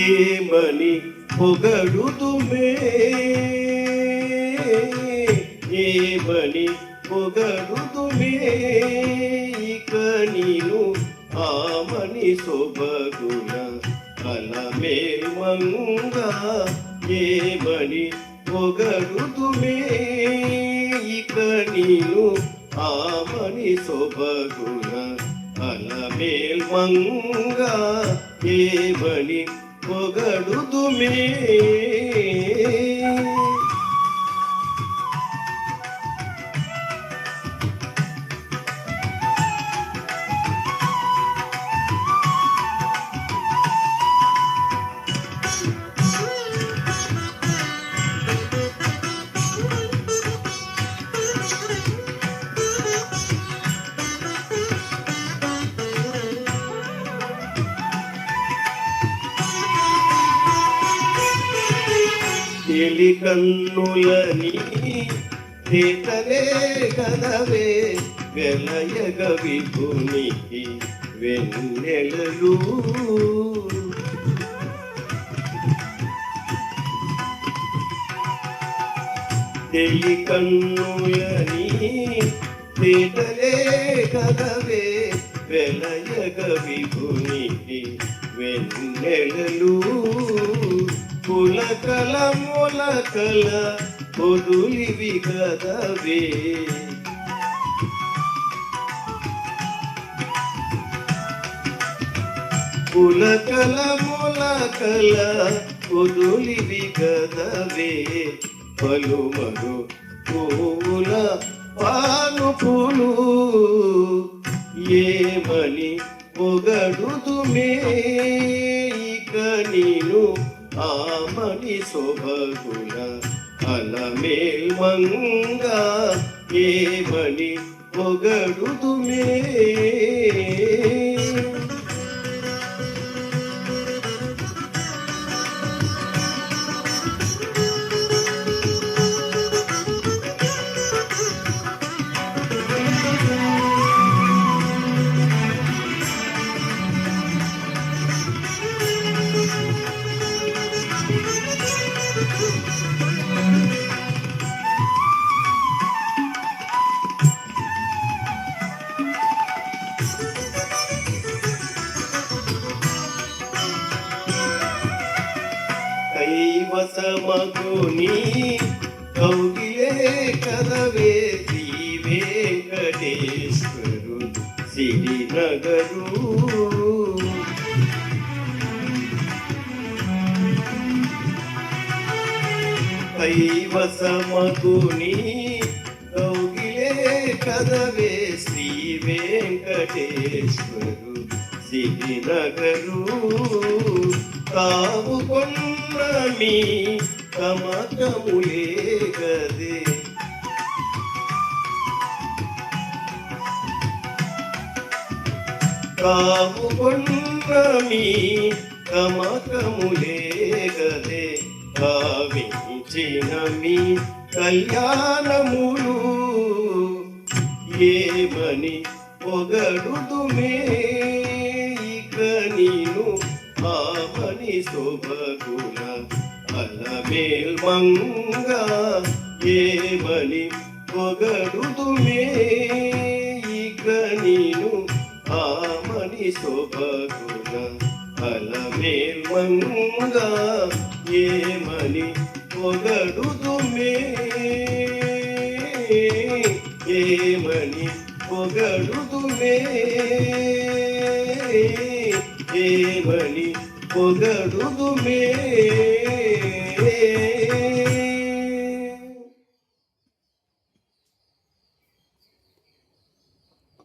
ఏమని పొగడుదుమే? ఏమని పొగడుదుమే? ఇక నీను ఆమని సొబగున సొబగుల అలమేల్మంగా ఏమని పొగడుదుమే? ఇక నీను ఆమని సొబగున సొబగుల అలమేల్మంగా ఏమని పొగడుదుమే తెలికన్నులని తేటలే కదవే వెలయగ విభునికి వెన్నెలలు. తెలికన్నులని తేటలే కదవే వెలయగ విభునికి వెన్నెలలు. పులకల మొలకల పొదులివి కదవే. పులకల మొలకల పొదులివి కదవే. పలుమరు పూల పాను పూలు ఏమని పొగడుదుమే ఇక నీను ఆమని శోభగుల అలమేల్మంగా ఏమని పొగడుదుమే కైవసమగుని కౌగిలే కదవే శ్రీ వెంకటేశ్వరు సిరినగరు కైవసమగుని కౌగిలే కదవే శ్రీ వెంకటేశ్వరు సిరినగరు. కావు కొన్నమి కమకములే గదే కావు కొన్నమి కమకములే గదే భావించిన మీ కళ్యాణములు ఏమని పొగడుదుమే? ఇక నీను ఆమని శోభగుల అలమేల్మంగా ఏమని పొగడుదుమే ఇక నీను ఆమని శోభగుల అలమేల్మంగా ఏమని పొగడుదుమే ఏమని పొగడుదుమే ఏమని పొగడుదుమే